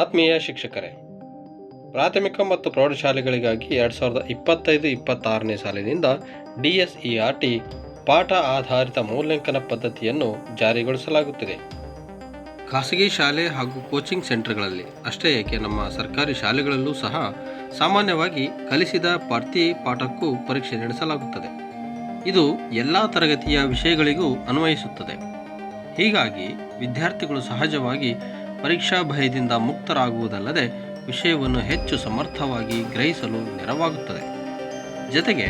ಆತ್ಮೀಯ ಶಿಕ್ಷಕರೇ, ಪ್ರಾಥಮಿಕ ಮತ್ತು ಪ್ರೌಢಶಾಲೆಗಳಿಗಾಗಿ ಎರಡು ಸಾವಿರದ ಇಪ್ಪತ್ತೈದು ಇಪ್ಪತ್ತಾರನೇ ಸಾಲಿನಿಂದ D S E R T ಪಾಠ ಆಧಾರಿತ ಮೌಲ್ಯಾಂಕನ ಪದ್ಧತಿಯನ್ನು ಜಾರಿಗೊಳಿಸಲಾಗುತ್ತಿದೆ. ಖಾಸಗಿ ಶಾಲೆ ಹಾಗೂ ಕೋಚಿಂಗ್ ಸೆಂಟರ್ಗಳಲ್ಲಿ, ಅಷ್ಟೇ ಏಕೆ ನಮ್ಮ ಸರ್ಕಾರಿ ಶಾಲೆಗಳಲ್ಲೂ ಸಹ ಸಾಮಾನ್ಯವಾಗಿ ಕಲಿಸಿದ ಪ್ರತಿ ಪಾಠಕ್ಕೂ ಪರೀಕ್ಷೆ ನಡೆಸಲಾಗುತ್ತದೆ. ಇದು ಎಲ್ಲ ತರಗತಿಯ ವಿಷಯಗಳಿಗೂ ಅನ್ವಯಿಸುತ್ತದೆ. ಹೀಗಾಗಿ ವಿದ್ಯಾರ್ಥಿಗಳು ಸಹಜವಾಗಿ ಪರೀಕ್ಷಾ ಭಯದಿಂದ ಮುಕ್ತರಾಗುವುದಲ್ಲದೆ ವಿಷಯವನ್ನು ಹೆಚ್ಚು ಸಮರ್ಥವಾಗಿ ಗ್ರಹಿಸಲು ನೆರವಾಗುತ್ತದೆ. ಜೊತೆಗೆ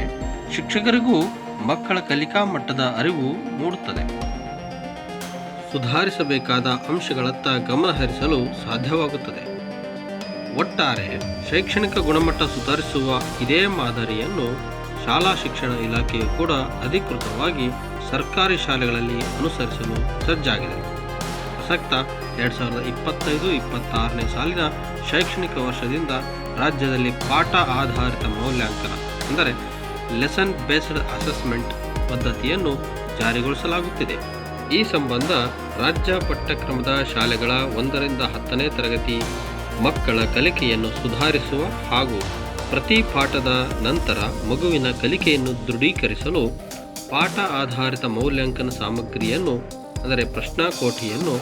ಶಿಕ್ಷಕರಿಗೂ ಮಕ್ಕಳ ಕಲಿಕಾ ಮಟ್ಟದ ಅರಿವು ಮೂಡುತ್ತದೆ. ಸುಧಾರಿಸಬೇಕಾದ ಅಂಶಗಳತ್ತ ಗಮನ ಹರಿಸಲು ಸಾಧ್ಯವಾಗುತ್ತದೆ. ಒಟ್ಟಾರೆ ಶೈಕ್ಷಣಿಕ ಗುಣಮಟ್ಟ ಸುಧಾರಿಸುವ ಇದೇ ಮಾದರಿಯನ್ನು ಶಾಲಾ ಶಿಕ್ಷಣ ಇಲಾಖೆಯು ಕೂಡ ಅಧಿಕೃತವಾಗಿ ಸರ್ಕಾರಿ ಶಾಲೆಗಳಲ್ಲಿ ಅನುಸರಿಸಲು ಸಜ್ಜಾಗಿದೆ. ಪ್ರಸಕ್ತ ಎರಡು ಸಾವಿರದ ಇಪ್ಪತ್ತೈದು, ಇಪ್ಪತ್ತಾರನೇ ಸಾಲಿನ ಶೈಕ್ಷಣಿಕ ವರ್ಷದಿಂದ ರಾಜ್ಯದಲ್ಲಿ ಪಾಠ ಆಧಾರಿತ ಮೌಲ್ಯಾಂಕನ, ಅಂದರೆ ಲೆಸನ್ ಬೇಸ್ಡ್ ಅಸೆಸ್ಮೆಂಟ್ ಪದ್ಧತಿಯನ್ನು ಜಾರಿಗೊಳಿಸಲಾಗುತ್ತಿದೆ. ಈ ಸಂಬಂಧ ರಾಜ್ಯ ಪಠ್ಯಕ್ರಮದ ಶಾಲೆಗಳ ಒಂದರಿಂದ ಹತ್ತನೇ ತರಗತಿ ಮಕ್ಕಳ ಕಲಿಕೆಯನ್ನು ಸುಧಾರಿಸುವ ಹಾಗೂ ಪ್ರತಿ ಪಾಠದ ನಂತರ ಮಗುವಿನ ಕಲಿಕೆಯನ್ನು ದೃಢೀಕರಿಸಲು ಪಾಠ ಆಧಾರಿತ ಮೌಲ್ಯಾಂಕನ ಸಾಮಗ್ರಿಯನ್ನು ಅಂದರೆ ಪ್ರಶ್ನಾಕೋಟಿಯನ್ನು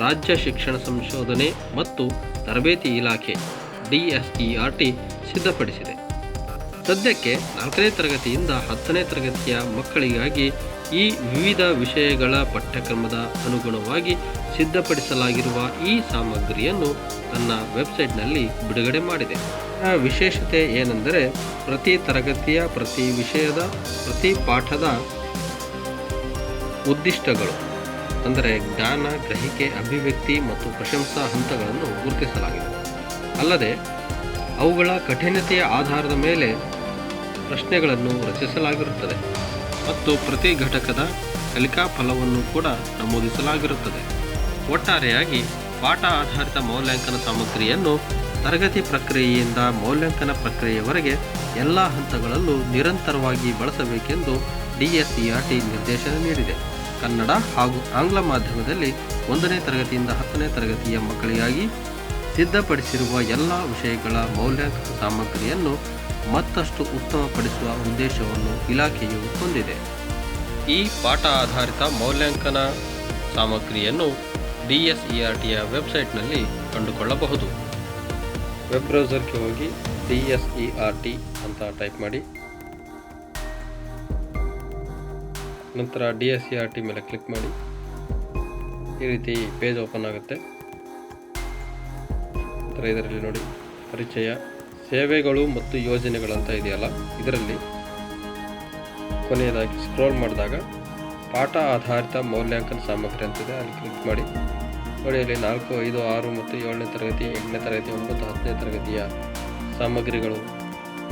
ರಾಜ್ಯ ಶಿಕ್ಷಣ ಸಂಶೋಧನೆ ಮತ್ತು ತರಬೇತಿ ಇಲಾಖೆ ಡಿಎಸ್ಇಆರ್ಟಿ ಸಿದ್ಧಪಡಿಸಿದೆ. ಸದ್ಯಕ್ಕೆ ನಾಲ್ಕನೇ ತರಗತಿಯಿಂದ ಹತ್ತನೇ ತರಗತಿಯ ಮಕ್ಕಳಿಗಾಗಿ ಈ ವಿವಿಧ ವಿಷಯಗಳ ಪಠ್ಯಕ್ರಮದ ಅನುಗುಣವಾಗಿ ಸಿದ್ಧಪಡಿಸಲಾಗಿರುವ ಈ ಸಾಮಗ್ರಿಯನ್ನು ತನ್ನ ವೆಬ್ಸೈಟ್ನಲ್ಲಿ ಬಿಡುಗಡೆ ಮಾಡಿದೆ. ವಿಶೇಷತೆ ಏನೆಂದರೆ ಪ್ರತಿ ತರಗತಿಯ ಪ್ರತಿ ವಿಷಯದ ಪ್ರತಿ ಪಾಠದ ಉದ್ದಿಷ್ಟಗಳು. ಅಂದರೆ ಜ್ಞಾನ, ಗ್ರಹಿಕೆ, ಅಭಿವ್ಯಕ್ತಿ ಮತ್ತು ಪ್ರಶಂಸಾ ಹಂತಗಳನ್ನು ಗುರುತಿಸಲಾಗಿದೆ. ಅಲ್ಲದೆ, ಅವುಗಳ ಕಠಿಣತೆಯ ಆಧಾರದ ಮೇಲೆ ಪ್ರಶ್ನೆಗಳನ್ನು ರಚಿಸಲಾಗಿರುತ್ತದೆ ಮತ್ತು ಪ್ರತಿ ಘಟಕದ ಕಲಿಕಾ ಫಲವನ್ನು ಕೂಡ ನಮೂದಿಸಲಾಗಿರುತ್ತದೆ. ಒಟ್ಟಾರೆಯಾಗಿ, ಪಾಠ ಆಧಾರಿತ ಮೌಲ್ಯಾಂಕನ ಸಾಮಗ್ರಿಯನ್ನು ತರಗತಿ ಪ್ರಕ್ರಿಯೆಯಿಂದ ಮೌಲ್ಯಾಂಕನ ಪ್ರಕ್ರಿಯೆಯವರೆಗೆ ಎಲ್ಲ ಹಂತಗಳಲ್ಲೂ ನಿರಂತರವಾಗಿ ಬಳಸಬೇಕೆಂದು ಡಿಎಸ್ಇಆರ್ಟಿ ನಿರ್ದೇಶನ ನೀಡಿದೆ. ಕನ್ನಡ ಹಾಗೂ ಆಂಗ್ಲ ಮಾಧ್ಯಮದಲ್ಲಿ ಒಂದನೇ ತರಗತಿಯಿಂದ ಹತ್ತನೇ ತರಗತಿಯ ಮಕ್ಕಳಿಗಾಗಿ ಸಿದ್ಧಪಡಿಸಿರುವ ಎಲ್ಲ ವಿಷಯಗಳ ಮೌಲ್ಯಾಂಕನ ಸಾಮಗ್ರಿಯನ್ನು ಮತ್ತಷ್ಟು ಉತ್ತಮಪಡಿಸುವ ಉದ್ದೇಶವನ್ನು ಇಲಾಖೆಯು ಹೊಂದಿದೆ. ಈ ಪಾಠ ಆಧಾರಿತ ಮೌಲ್ಯಾಂಕನ ಸಾಮಗ್ರಿಯನ್ನು ಡಿ ಎಸ್ ಇ ಆರ್ ಟಿಯ ವೆಬ್ಸೈಟ್ನಲ್ಲಿ ಕಂಡುಕೊಳ್ಳಬಹುದು. ವೆಬ್ ಬ್ರೌಸರ್ಗೆ ಹೋಗಿ D S E R T ಅಂತ ಟೈಪ್ ಮಾಡಿ. ನಂತರ D S C R T ಮೇಲೆ ಕ್ಲಿಕ್ ಮಾಡಿ. ಈ ರೀತಿ ಪೇಜ್ ಓಪನ್ ಆಗುತ್ತೆ. ನಂತರ ಇದರಲ್ಲಿ ನೋಡಿ, ಪರಿಚಯ, ಸೇವೆಗಳು ಮತ್ತು ಯೋಜನೆಗಳಂತ ಇದೆಯಲ್ಲ, ಇದರಲ್ಲಿ ಕೊನೆಯದಾಗಿ ಸ್ಕ್ರೋಲ್ ಮಾಡಿದಾಗ ಪಾಠ ಆಧಾರಿತ ಮೌಲ್ಯಾಂಕನ ಸಾಮಗ್ರಿ ಅಂತಿದೆ ಅಲ್ಲಿ ಕ್ಲಿಕ್ ಮಾಡಿ. ನೋಡಿ ಅಲ್ಲಿ ನಾಲ್ಕು, ಐದು, ಆರು ಮತ್ತು ಏಳನೇ ತರಗತಿ, ಎಂಟನೇ ತರಗತಿ, ಒಂಬತ್ತು, ಹತ್ತನೇ ತರಗತಿಯ ಸಾಮಗ್ರಿಗಳು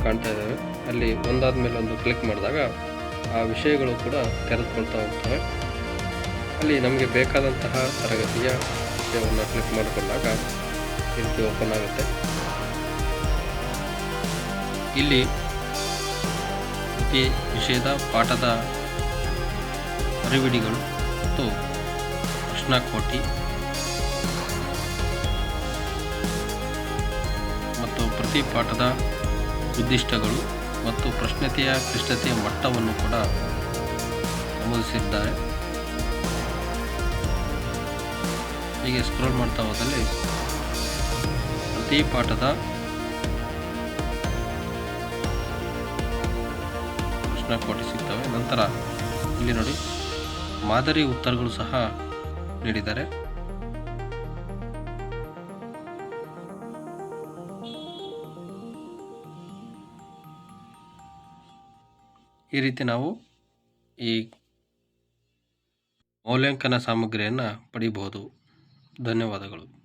ಕಾಣ್ತಾ ಇದ್ದಾವೆ. ಅಲ್ಲಿ ಒಂದಾದ ಮೇಲೆ ಒಂದು ಕ್ಲಿಕ್ ಮಾಡಿದಾಗ ಆ ವಿಷಯಗಳು ಕೂಡ ತೆರೆದುಕೊಳ್ತಾ ಹೋಗ್ತವೆ. ಅಲ್ಲಿ ನಮಗೆ ಬೇಕಾದಂತಹ ತರಗತಿಯ ವಿಷಯವನ್ನು ಕ್ಲಿಕ್ ಮಾಡಿಕೊಂಡಾಗ ಈ ಓಪನ್ ಆಗುತ್ತೆ. ಇಲ್ಲಿ ಪ್ರತಿ ವಿಷಯದ ಪಾಠದ ಅರಿವಿಡಿಗಳು ಮತ್ತು ಕೃಷ್ಣಕೋಟಿ ಮತ್ತು ಪ್ರತಿ ಪಾಠದ ಉದ್ದಿಷ್ಟಗಳು ಮತ್ತು ಪ್ರಶ್ನತೆಯ ಕ್ಲಿಷ್ಟತೆಯ ಮಟ್ಟವನ್ನು ಕೂಡ ನಮೂದಿಸಿದ್ದಾರೆ. ಹೀಗೆ ಸ್ಕ್ರೋಲ್ ಮಾಡ್ತಾ ಹೋದಲ್ಲಿ ಪ್ರತಿ ಪಾಠದ ಪ್ರಶ್ನಾಕೋಟಿ ಸಿಗ್ತವೆ. ನಂತರ ಇಲ್ಲಿ ನೋಡಿ ಮಾದರಿ ಉತ್ತರಗಳು ಸಹ ನೀಡಿದ್ದಾರೆ. ಈ ರೀತಿ ನಾವು ಈ ಮೌಲ್ಯಾಂಕನ ಸಾಮಗ್ರಿಯನ್ನು ಪಡೀಬಹುದು. ಧನ್ಯವಾದಗಳು.